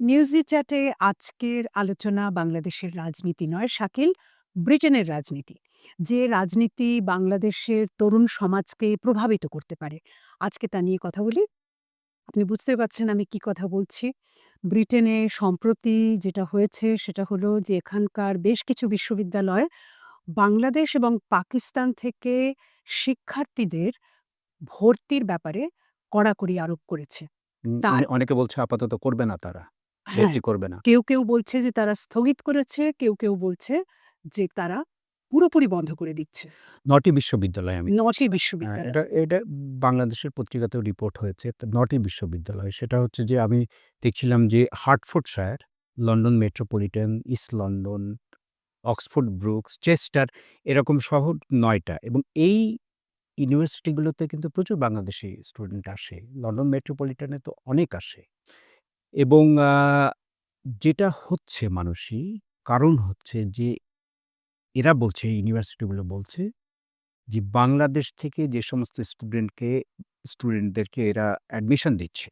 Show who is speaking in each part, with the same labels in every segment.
Speaker 1: নিউজি চ্যাটে আজকের আলোচনা বাংলাদেশের রাজনীতি নয়, শাকিল ব্রিটেনের রাজনীতি। যে রাজনীতি বাংলাদেশের তরুণ সমাজকে প্রভাবিত করতে পারে। আজকে তা নিয়ে কথা বলি। আপনি বুঝতে পারছেন আমি কি কথা বলছি। ব্রিটেনে সম্প্রতি যেটা হয়েছে সেটা হলো যে এখানকার বেশ কিছু বিশ্ববিদ্যালয় বাংলাদেশ এবং পাকিস্তান থেকে শিক্ষার্থীদের ভর্তির ব্যাপারে কড়াকড়ি আরোপ করেছে।
Speaker 2: উম অনেকে বলছে আপাতত করবে না তারা।
Speaker 1: হ্যাঁ,
Speaker 2: করবে না।
Speaker 1: কেউ, কেউ বলছে যে তারা স্থগিত করেছে, কেউ, কেউ বলছে যে তারা পুরোপুরি বন্ধ করে দিচ্ছে।
Speaker 2: নটি বিশ্ববিদ্যালয় আমি
Speaker 1: ৯ টি
Speaker 2: হ্যাঁ,
Speaker 1: বিশ্ববিদ্যালয়।
Speaker 2: এটা এটা বাংলাদেশের পত্রিকাতেও রিপোর্ট হয়েছে। নটি বিশ্ববিদ্যালয়। সেটা হচ্ছে যে আমি দেখছিলাম যে Hertfordshire, London Metropolitan, East London, Oxford Brookes, Chester এরকম শহর নয়টা এবং এই ইউনিভার্সিটিগুলোতে কিন্তু প্রচুর বাংলাদেশি স্টুডেন্ট আসে। লন্ডন মেট্রোপলিটনে তো অনেক আসে। এবং আ যেটা হচ্ছে মানুষই, কারণ হচ্ছে যে এরা বলছে, ইউনিভার্সিটিগুলো বলছে যে বাংলাদেশ থেকে যে সমস্ত স্টুডেন্টকে স্টুডেন্টদেরকে এরা অ্যাডমিশন দিচ্ছে,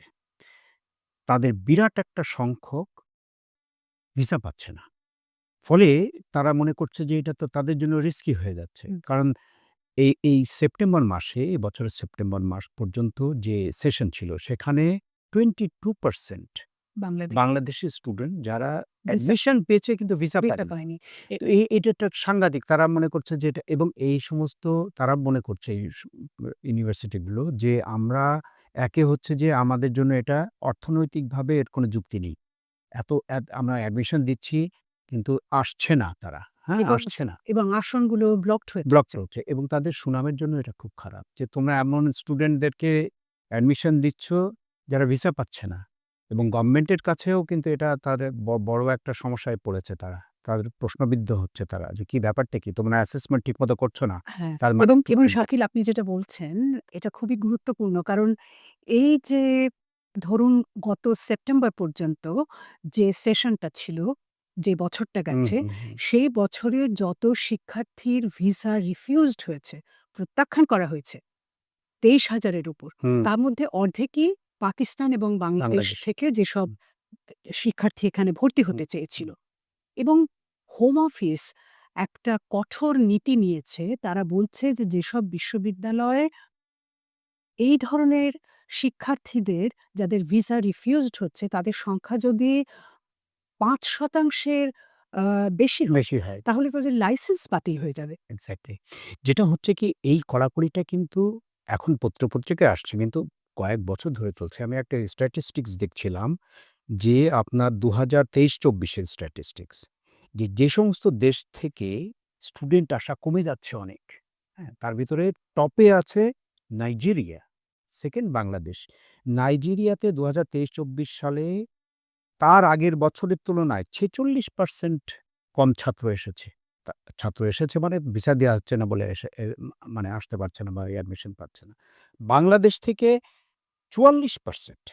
Speaker 2: তাদের বিরাট একটা সংখ্যক ভিসা পাচ্ছে না। ফলে তারা মনে করছে যে এটা তো তাদের জন্য রিস্কি হয়ে যাচ্ছে। কারণ এই এই সেপ্টেম্বর মাসে, এ বছরের সেপ্টেম্বর মাস পর্যন্ত যে সেশন ছিল সেখানে 22%
Speaker 1: বাংলাদেশ
Speaker 2: স্টুডেন্ট যারা অ্যাডমিশন পেয়েছে কিন্তু ভিসা পায়নি। এটা একটা সাংঘাতিক। তারা মনে করছে যে এটা এবং এই সমস্ত তারা মনে করছে এই ইউনিভার্সিটিগুলো যে আমরা একে হচ্ছে যে আমাদের জন্য এটা অর্থনৈতিকভাবে এর কোনো যুক্তি নেই। এত আমরা অ্যাডমিশন দিচ্ছি কিন্তু আসছে না তারা। হ্যাঁ, আসছে না।
Speaker 1: এবং আসনগুলো ব্লকড হয়ে
Speaker 2: ব্লক। হচ্ছে এবং তাদের সুনামের জন্য এটা খুব খারাপ। যে তোমরা এমন স্টুডেন্টদেরকে অ্যাডমিশন দিচ্ছ যারা ভিসা পাচ্ছে না। এবং গভর্নমেন্টের কাছেও কিন্তু এটা তাদের বড় একটা সমস্যায় পড়েছে তারা। তাদের প্রশ্নবিদ্ধ হচ্ছে তারা যে কি ব্যাপারটা কি? তোমরা অ্যাসেসমেন্ট ঠিকমতো করছ না।
Speaker 1: হ্যাঁ,
Speaker 2: তার মানে
Speaker 1: এবং এবং শাকিল আপনি যেটা বলছেন এটা খুবই গুরুত্বপূর্ণ। কারণ এই যে ধরুন গত সেপ্টেম্বর পর্যন্ত যে সেশনটা ছিল, যে বছরটা গেছে। সেই বছরে যত শিক্ষার্থীর ভিসা রিফিউজড হয়েছে, প্রত্যাখ্যান করা হয়েছে তেইশ হাজারের উপর। তার মধ্যে অর্ধেকই পাকিস্তান এবং বাংলাদেশ। থেকে যেসব শিক্ষার্থী এখানে ভর্তি হতে চেয়েছিল। এবং হোম অফিস একটা কঠোর নীতি নিয়েছে। তারা বলছে যে যেসব বিশ্ববিদ্যালয়ে এই ধরনের শিক্ষার্থীদের যাদের ভিসা রিফিউজড হচ্ছে তাদের সংখ্যা যদি ৫% এর বেশি
Speaker 2: বেশি হয়।
Speaker 1: তাহলে তাদের লাইসেন্স বাতিল হয়ে যাবে।
Speaker 2: যেটা হচ্ছে কি এই কড়াকড়িটা কিন্তু এখন পত্র-পত্রিকায় আসছে কিন্তু কয়েক বছর ধরে চলছে। আমি একটা স্ট্যাটিস্টিক্স দেখছিলাম যে আপনার দু হাজার তেইশ চব্বিশের স্ট্যাটিস্টিক্স। যে, যে সমস্ত দেশ থেকে স্টুডেন্ট আসা কমে যাচ্ছে অনেক, হ্যাঁ? তার ভিতরে টপে আছে নাইজেরিয়া, সেকেন্ড বাংলাদেশ। নাইজেরিয়াতে ২০২৩-২৪ সালে তার আগের বছরের তুলনায় ৪৬% কম ছাত্র এসেছে। ছাত্র এসেছে মানে ভিসা দেওয়া হচ্ছে না বলে এসে মানে আসতে পারছে না বা অ্যাডমিশন পাচ্ছে না। বাংলাদেশ থেকে ৪৪%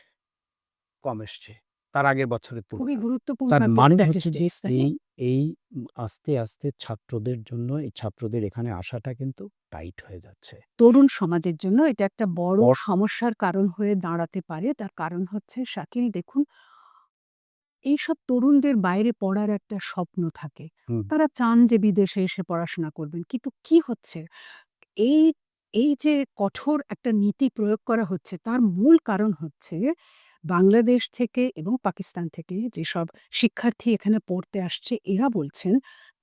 Speaker 2: কম এসছে তার আগের বছরের
Speaker 1: খুবই গুরুত্বপূর্ণ
Speaker 2: তার মানে হচ্ছে যে? এই এই আস্তে, আস্তে ছাত্রদের জন্য এই ছাত্রদের এখানে আসাটা কিন্তু টাইট হয়ে যাচ্ছে।
Speaker 1: তরুণ সমাজের জন্য এটা একটা বড়
Speaker 2: বড়
Speaker 1: সমস্যার কারণ হয়ে দাঁড়াতে পারে। তার কারণ হচ্ছে শাকিল দেখুন এইসব তরুণদের বাইরে পড়ার একটা স্বপ্ন থাকে। তারা চান যে বিদেশে এসে পড়াশোনা করবেন। কিন্তু কি হচ্ছে? এই, এই যে কঠোর একটা নীতি প্রয়োগ করা হচ্ছে তার মূল কারণ হচ্ছে বাংলাদেশ থেকে এবং পাকিস্তান থেকে যেসব শিক্ষার্থী এখানে পড়তে আসছে এরা বলছেন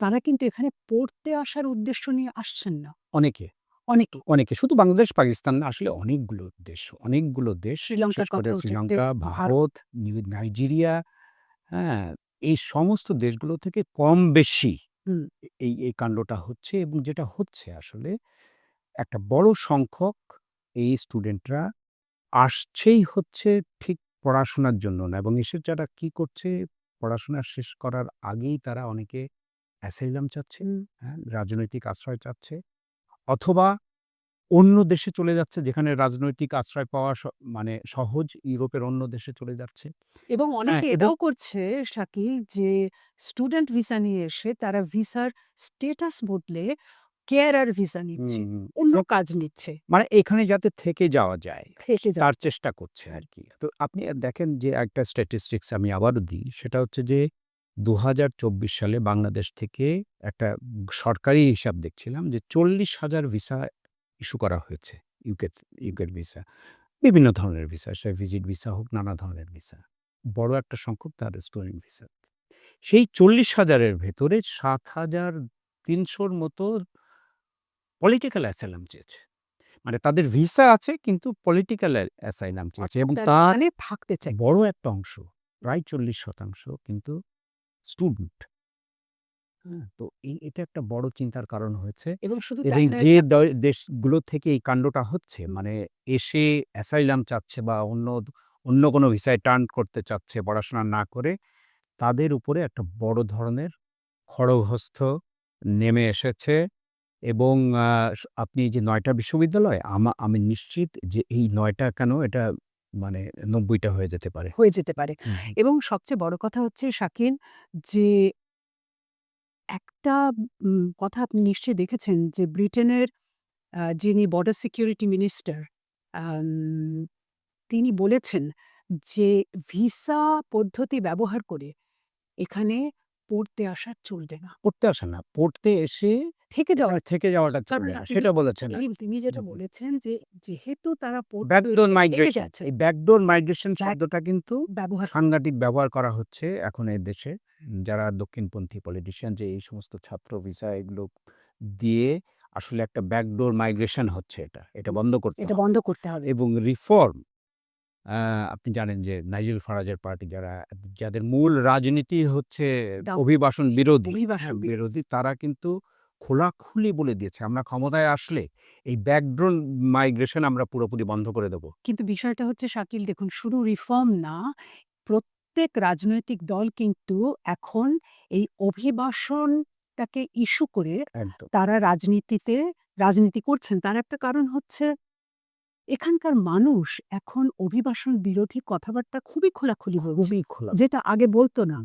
Speaker 1: তারা কিন্তু এখানে পড়তে আসার উদ্দেশ্য নিয়ে আসছেন না।
Speaker 2: অনেকে,
Speaker 1: অনেকে।
Speaker 2: অনেকে। শুধু বাংলাদেশ, পাকিস্তান আসলে অনেকগুলো দেশ, অনেকগুলো দেশ শ্রীলঙ্কা,
Speaker 1: ভারত।
Speaker 2: ভারত, নাইজেরিয়া, হ্যাঁ? এই সমস্ত দেশগুলো থেকে কম বেশি এই, এই কাণ্ডটা হচ্ছে এবং যেটা হচ্ছে আসলে একটা বড় সংখ্যক এই স্টুডেন্টরা আসছেই হচ্ছে ঠিক পড়াশোনার জন্য না এবং এসে যারা কি করছে পড়াশোনা শেষ করার আগেই তারা অনেকে অ্যাসাইলাম চাচ্ছে, হ্যাঁ? রাজনৈতিক আশ্রয় চাচ্ছে। অথবা অন্য দেশে চলে যাচ্ছে যেখানে রাজনৈতিক আশ্রয় পাওয়া মানে সহজ ইউরোপের অন্য দেশে চলে যাচ্ছে।
Speaker 1: এবং
Speaker 2: হ্যাঁ,
Speaker 1: অনেকে এটাও করছে শাকিল যে স্টুডেন্ট ভিসা নিয়ে এসে তারা ভিসার স্টেটাস বদলে কেয়ারার ভিসা নিচ্ছে। অন্য কাজ নিচ্ছে।
Speaker 2: মানে এখানে যাতে থেকে যাওয়া যায় তার চেষ্টা করছে আর কি। তো আপনি দেখেন যে একটা স্ট্যাটিস্টিক্স আমি আবারও দিই সেটা হচ্ছে যে দু হাজার চব্বিশ সালে বাংলাদেশ থেকে একটা সরকারি হিসাব দেখছিলাম যে চল্লিশ হাজার ভিসা ইস্যু করা হয়েছে ইউকে ইউকের ভিসা। বিভিন্ন ধরনের ভিসা সে ভিজিট ভিসা হোক নানা ধরনের ভিসা। বড় একটা সংখ্যক তার স্টুডেন্ট ভিসা সেই চল্লিশ হাজারের ভেতরে সাত হাজার তিনশোর মতো পলিটিক্যাল অ্যাসাইলাম চেয়েছে। মানে তাদের ভিসা আছে কিন্তু পলিটিক্যাল অ্যাসাইলাম চেয়েছে এবং
Speaker 1: তার মানে থাকতে চাই
Speaker 2: বড় একটা অংশ প্রায় চল্লিশ শতাংশ কিন্তু স্টুডেন্ট হ্যাঁ তো এই এটা একটা বড় চিন্তার কারণ হয়েছে।
Speaker 1: এবং শুধু
Speaker 2: যে দেশগুলো থেকে এই কাণ্ডটা হচ্ছে মানে এসে অ্যাসাইলাম চাচ্ছে বা অন্য অন্য কোনো ভিসায় টার্ন করতে চাচ্ছে পড়াশোনা না করে তাদের উপরে একটা বড় ধরনের খড়গহস্ত নেমে এসেছে। এবং আপনি যে নয়টা বিশ্ববিদ্যালয় আমা আমি নিশ্চিত যে এই নয়টা কেন এটা মানে নব্বইটা হয়ে যেতে পারে।
Speaker 1: হয়ে যেতে পারে। এবং সবচেয়ে বড় কথা হচ্ছে শাকিল যে একটা কথা আপনি নিশ্চয়ই দেখেছেন যে ব্রিটেনের যিনি বর্ডার সিকিউরিটি মিনিস্টার তিনি বলেছেন যে ভিসা পদ্ধতি ব্যবহার করে এখানে পড়তে আসা চলবে না।
Speaker 2: পড়তে আসে না পড়তে এসে
Speaker 1: থেকে যাওয়া
Speaker 2: থেকে যাওয়াটা চলবে না সেটা বলেছেন
Speaker 1: তিনি- যেটা বলেছেন যে যেহেতু তারা
Speaker 2: ব্যাকডোর মাইগ্রেশন এই ব্যাকডোর মাইগ্রেশন শব্দটা কিন্তু
Speaker 1: ব্যবহার
Speaker 2: সাংঘাতিক ব্যবহার করা হচ্ছে এখন এই দেশে। যারা দক্ষিণপন্থী পলিটিশিয়ান যে এই সমস্ত ছাত্র ভিসা এগুলো দিয়ে আসলে একটা ব্যাকডোর মাইগ্রেশন হচ্ছে এটা এটা বন্ধ করতে
Speaker 1: এটা বন্ধ করতে হবে।
Speaker 2: এবং রিফর্ম আপনি জানেন যে নাইজেল ফারাজের পার্টি যারা যাদের মূল রাজনীতি হচ্ছে
Speaker 1: ডান-
Speaker 2: অভিবাসন বিরোধী।
Speaker 1: অভিবাসন
Speaker 2: হ্যাঁ,
Speaker 1: বিরোধী।
Speaker 2: তারা কিন্তু খোলাখুলি বলে দিয়েছে আমরা ক্ষমতায় আসলে এই ব্যাকডোর মাইগ্রেশন আমরা পুরোপুরি বন্ধ করে দেবো।
Speaker 1: কিন্তু বিষয়টা হচ্ছে শাকিল দেখুন শুধু রিফর্ম না প্রত্যেক রাজনৈতিক দল কিন্তু এখন এই অভিবাসনটাকে ইস্যু করে তারা রাজনীতিতে রাজনীতি করছেন। তার একটা কারণ হচ্ছে এখানকার মানুষ এখন অভিবাসন বিরোধী কথাবার্তা খুবই খোলাখুলি
Speaker 2: খুবই খোলা।
Speaker 1: যেটা আগে বলতো না।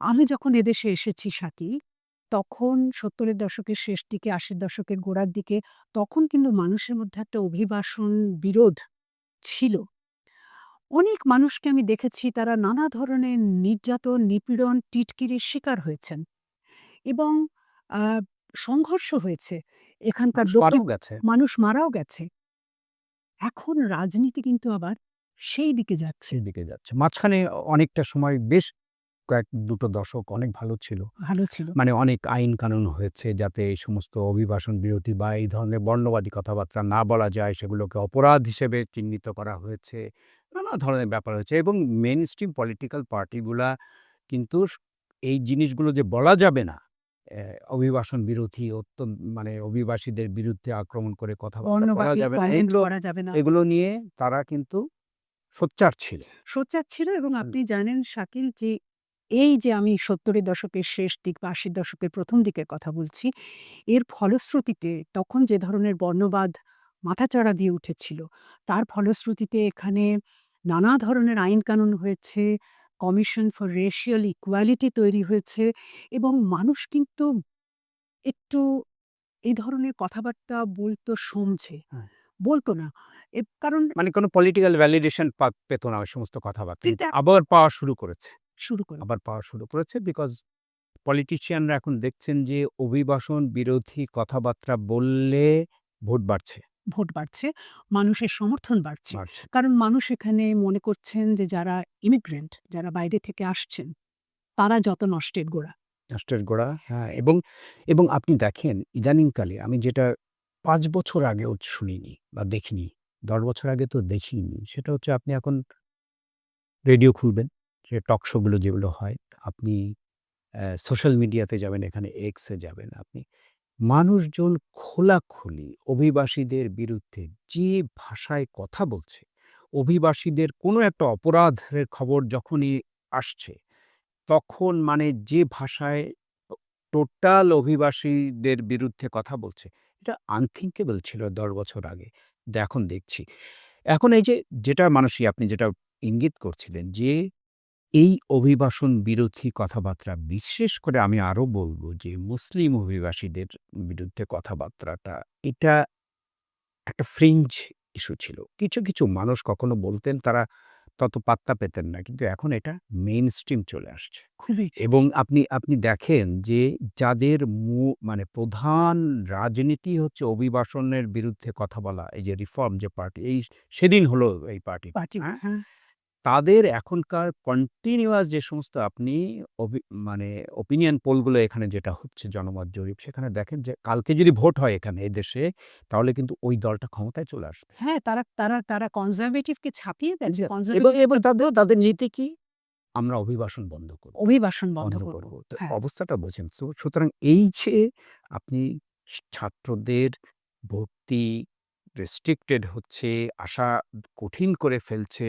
Speaker 1: আমি যখন এদেশে এসেছি সাকি তখন সত্তরের দশকের শেষ দিকে আশির দশকের গোড়ার দিকে তখন কিন্তু মানুষের মধ্যে একটা অভিবাসন বিরোধ ছিল। অনেক মানুষকে আমি দেখেছি তারা নানা ধরনের নির্যাতন নিপীড়ন টিটকিরির শিকার হয়েছেন এবং আহ, সংঘর্ষ হয়েছে। এখানকার
Speaker 2: মানুষ মারাও গেছে।
Speaker 1: এখন রাজনীতি কিন্তু আবার সেই দিকে যাচ্ছে।
Speaker 2: সেই দিকে যাচ্ছে। মাঝখানে অনেকটা সময় বেশ কয়েক দুটো দশক অনেক ভালো ছিল।
Speaker 1: ভালো ছিল।
Speaker 2: মানে অনেক আইন কানুন হয়েছে যাতে এই সমস্ত অভিবাসন বিরোধী বা এই ধরনের বর্ণবাদী কথাবার্তা না বলা যায় সেগুলোকে অপরাধ হিসেবে চিহ্নিত করা হয়েছে নানা ধরনের ব্যাপার হয়েছে এবং মেন স্ট্রিম পলিটিক্যাল পার্টিগুলা কিন্তু এই জিনিসগুলো যে বলা যাবে না অভিবাসন বিরোধী অত্যন্ত মানে অভিবাসীদের বিরুদ্ধে আক্রমণ করে বলা এগুলো
Speaker 1: যাবে না।
Speaker 2: এগুলো নিয়ে তারা কিন্তু সোচ্চার ছিল।
Speaker 1: সোচ্চার ছিল এবং আপনি জানেন শাকিল যে এই যে আমি সত্তরের দশকের শেষ দিক বা আশির দশকের প্রথম দিকের কথা বলছি এর ফলশ্রুতিতে তখন যে ধরনের বর্ণবাদ মাথাচাড়া দিয়ে উঠেছিল তার ফলশ্রুতিতে এখানে নানা ধরনের আইন কানুন হয়েছে কমিশন ফর রেশিয়াল ইকুয়ালিটি তৈরি হয়েছে এবং মানুষ কিন্তু একটু এই ধরনের কথাবার্তা বলতো সমঝে।
Speaker 2: হ্যাঁ।
Speaker 1: বলতো না। কারণ
Speaker 2: মানে কোনো পলিটিক্যাল ভ্যালিডেশন পেত না ওই সমস্ত কথাবার্তা। আবার পাওয়া শুরু করেছে।
Speaker 1: শুরু করে।
Speaker 2: আবার পাওয়া শুরু করেছে বিকজ পলিটিশিয়ানরা এখন দেখছেন যে অভিবাসন বিরোধী কথাবার্তা বললে ভোট বাড়ছে।
Speaker 1: ভোট বাড়ছে মানুষের সমর্থন বাড়ছে। কারণ মানুষ এখানে মনে করছেন যে যারা ইমিগ্রেন্ট যারা বাইরে থেকে আসছেন তারা যত নষ্টের গোড়া।
Speaker 2: নষ্টের গোড়া হ্যাঁ এবং এবং আপনি দেখেন ইদানিংকালে আমি যেটা পাঁচ বছর আগেও শুনিনি বা দেখিনি দশ বছর আগে তো দেখিনি সেটা হচ্ছে আপনি এখন রেডিও খুলবেন যে টক শোগুলো যেগুলো হয় আপনি সোশ্যাল মিডিয়াতে যাবেন এখানে এক্সে যাবেন আপনি। মানুষজন খোলাখুলি অভিবাসীদের বিরুদ্ধে যে ভাষায় কথা বলছে, অভিবাসীদের কোনো একটা অপরাধের খবর যখনই আসছে, তখন মানে যে ভাষায় টোটাল অভিবাসীদের বিরুদ্ধে কথা বলছে, এটা আনথিঙ্কেবল ছিল দশ বছর আগে। এখন দেখছি। এখন এই যে যেটা মানুষই, আপনি যেটা ইঙ্গিত করছিলেন যে এই অভিবাসন বিরোধী কথাবার্তা বিশেষ করে আমি আরও বলব যে মুসলিম অভিবাসীদের বিরুদ্ধে কথাবার্তাটা এটা একটা ফ্রিঞ্জ ইস্যু ছিল। কিছু, কিছু মানুষ কখনো বলতেন তারা তত পাত্তা পেতেন না। কিন্তু এখন এটা মেইন স্ট্রিম চলে আসছে।
Speaker 1: খুবই
Speaker 2: এবং আপনি আপনি দেখেন যে যাদের মু মানে প্রধান রাজনীতি হচ্ছে অভিবাসনের বিরুদ্ধে কথা বলা, এই যে রিফর্ম যে পার্টি এই সেদিন হলো এই পার্টি,
Speaker 1: পার্টি
Speaker 2: হ্যাঁ?
Speaker 1: হ্যাঁ।
Speaker 2: তাদের এখনকার কন্টিনিউয়াস যে সমস্ত আপনি মানে ওপিনিয়ন পোলগুলো এখানে যেটা হচ্ছে জনমত জরিপ সেখানে দেখেন যে কালকে যদি ভোট হয় এখানে এই দেশে তাহলে কিন্তু ওই দলটা ক্ষমতায় চলে আসবে।
Speaker 1: হ্যাঁ, তারা তারা তারা কনজারভেটিভকে ছাপিয়ে গেছে।
Speaker 2: এবং তাদের তাদের নীতি কি? আমরা অভিবাসন বন্ধ করব।
Speaker 1: অভিবাসন বন্ধ করব। হ্যাঁ।
Speaker 2: অবস্থাটা বোঝেন। সুতরাং এই যে আপনি ছাত্রদের ভর্তি রেস্ট্রিক্টেড হচ্ছে, আসা কঠিন করে ফেলছে,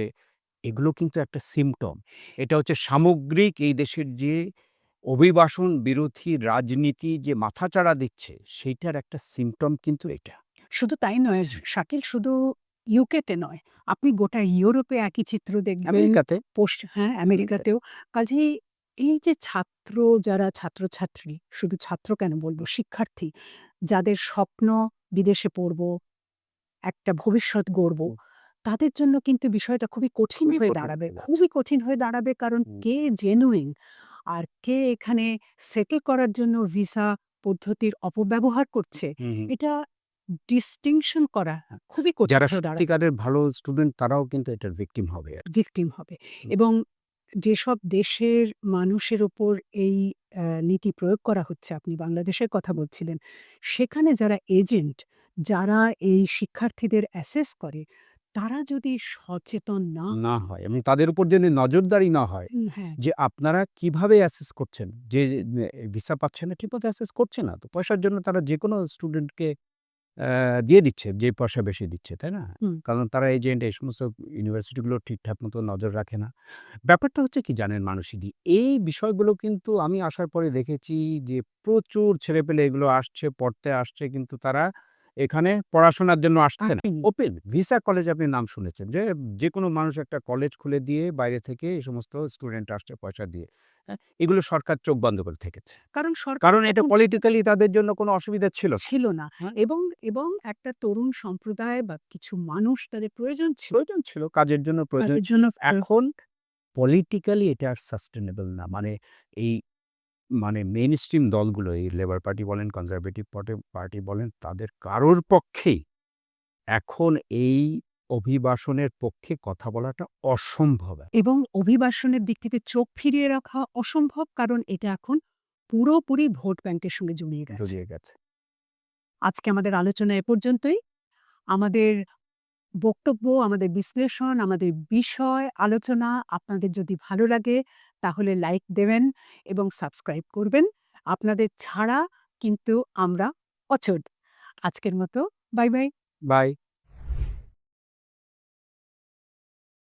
Speaker 2: এগুলো কিন্তু একটা সিমটম এটা হচ্ছে সামগ্রিক এই দেশের যে অভিবাসন বিরোধী রাজনীতি যে মাথাচাড়া দিচ্ছে, সেইটার একটা সিমটম কিন্তু এটা।
Speaker 1: শুধু তাই নয়, শাকিল শুধু ইউকেতে নয়। আপনি গোটা ইউরোপে একই চিত্র দেখবেন।
Speaker 2: আমেরিকাতে
Speaker 1: পোস্ট হ্যাঁ, আমেরিকাতেও। কাজেই এই যে ছাত্র যারা ছাত্রছাত্রী, শুধু ছাত্র কেন বলব শিক্ষার্থী যাদের স্বপ্ন বিদেশে পড়ব, একটা ভবিষ্যৎ গড়ব, তাদের জন্য কিন্তু বিষয়টা খুবই কঠিন হয়ে দাঁড়াবে। খুবই কঠিন হয়ে দাঁড়াবে কারণ কে জেনুইন আর কে এখানে সেটেল করার জন্য ভিসা পদ্ধতির অপব্যবহার করছে। এটা ডিস্টিংশন করা খুবই কঠিন
Speaker 2: যারা সত্যিকারের ভালো স্টুডেন্ট তারাও কিন্তু এটার ভিকটিম হবে
Speaker 1: ভিকটিম হবে। এবং যেসব দেশের মানুষের ওপর এই নীতি প্রয়োগ করা হচ্ছে, আপনি বাংলাদেশের কথা বলছিলেন, সেখানে যারা এজেন্ট, যারা এই শিক্ষার্থীদের অ্যাসেস করে, তারা যদি সচেতন না
Speaker 2: না হয় এবং তাদের উপর যদি নজরদারি না হয়
Speaker 1: হ্যাঁ,
Speaker 2: যে আপনারা কীভাবে অ্যাসেস করছেন? যে ভিসা পাচ্ছে না ঠিকমতো অ্যাসেস করছে না তো। পয়সার জন্য তারা যেকোনো স্টুডেন্টকে দিয়ে দিচ্ছে যে পয়সা বেশি দিচ্ছে, তাই না? কারণ তারা এজেন্ট এই সমস্ত ইউনিভার্সিটিগুলো ঠিকঠাক মতো নজর রাখে না। ব্যাপারটা হচ্ছে কি জানেন মানসীদি? এই বিষয়গুলো কিন্তু আমি আসার পরে দেখেছি যে প্রচুর ছেলেপেলে এগুলো আসছে, পড়তে আসছে কিন্তু তারা এখানে পড়াশোনার জন্য আসছে না। ওপেন ভিসা কলেজ আপনি নাম শুনেছেন যে যেকোনো মানুষ একটা কলেজ খুলে দিয়ে বাইরে থেকে এই সমস্ত স্টুডেন্ট আসছে পয়সা দিয়ে। হ্যাঁ? এগুলো সরকার চোখ বন্ধ করে থেকেছে।
Speaker 1: কারণ
Speaker 2: কারণ এটা পলিটিক্যালি তাদের জন্য কোনো অসুবিধা ছিল
Speaker 1: ছিল না
Speaker 2: হ্যাঁ।
Speaker 1: এবং এবং একটা তরুণ সম্প্রদায় বা কিছু মানুষ তাদের প্রয়োজন ছিল।
Speaker 2: প্রয়োজন ছিল, কাজের জন্য প্রয়োজন
Speaker 1: জন্য
Speaker 2: এখন পলিটিক্যালি এটা আর সাস্টেনেবল না। মানে এই মানে মেইনস্ট্রিম দলগুলো এই লেবার পার্টি বলেন, কনজারভেটিভ পার্টি বলেন তাদের কারোর পক্ষেই এখন এই অভিবাসনের পক্ষে কথা বলাটা অসম্ভব।
Speaker 1: এবং অভিবাসনের দিক থেকে চোখ ফিরিয়ে রাখা অসম্ভব কারণ এটা এখন পুরোপুরি ভোট ব্যাংকের সঙ্গে জড়িয়ে গেছে।
Speaker 2: জড়িয়ে গেছে।
Speaker 1: আজকে আমাদের আলোচনা এ পর্যন্তই। আমাদের বক্তব্য, আমাদের বিশ্লেষণ, আমাদের বিষয়, আলোচনা আপনাদের যদি ভালো লাগে তাহলে লাইক দেবেন এবং সাবস্ক্রাইব করবেন। আপনাদের ছাড়া কিন্তু আমরা অচট আজকের মতো বাই, বাই।
Speaker 2: বাই।